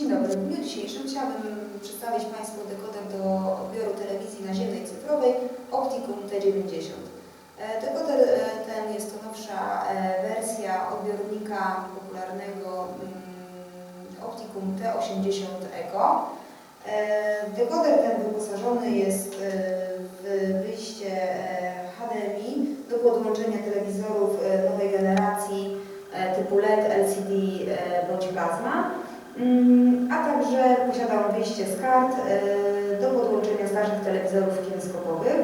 Dzień dobry. W dniu dzisiejszym chciałabym przedstawić Państwu dekoder do odbioru telewizji naziemnej cyfrowej Opticum T90. E, Dekoder e, ten jest to nowsza e, wersja odbiornika popularnego mm, Opticum T80 Eco. Dekoder ten wyposażony jest w wyjście HDMI do podłączenia telewizorów nowej generacji typu LED, LCD bądź plasma. Mm, a także posiada on wyjście z kart e, do podłączenia starszych telewizorów kineskopowych.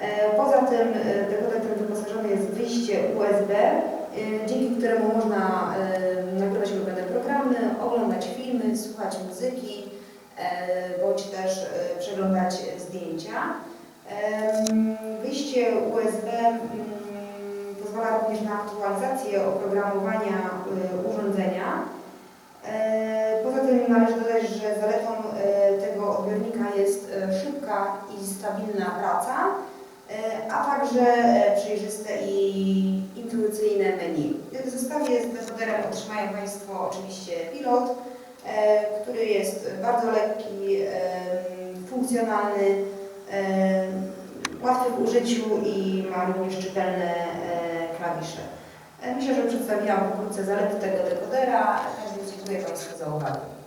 E, Poza tym e, dekoder ten wyposażony jest wyjście USB, e, dzięki któremu można e, nagrywać ulubione programy, oglądać filmy, słuchać muzyki, e, bądź też e, przeglądać zdjęcia. Wyjście USB mm, pozwala również na aktualizację oprogramowania e, urządzenia. E, Poza tym należy dodać, że zaletą e, tego odbiornika jest e, szybka i stabilna praca, e, a także e, przejrzyste i intuicyjne menu. W zestawie z dekoderem otrzymają Państwo oczywiście pilot, e, który jest bardzo lekki, funkcjonalny, łatwy w użyciu i ma również czytelne klawisze. Myślę, że przedstawiłam pokrótce zalety tego dekodera, także dziękuję Państwu za uwagę.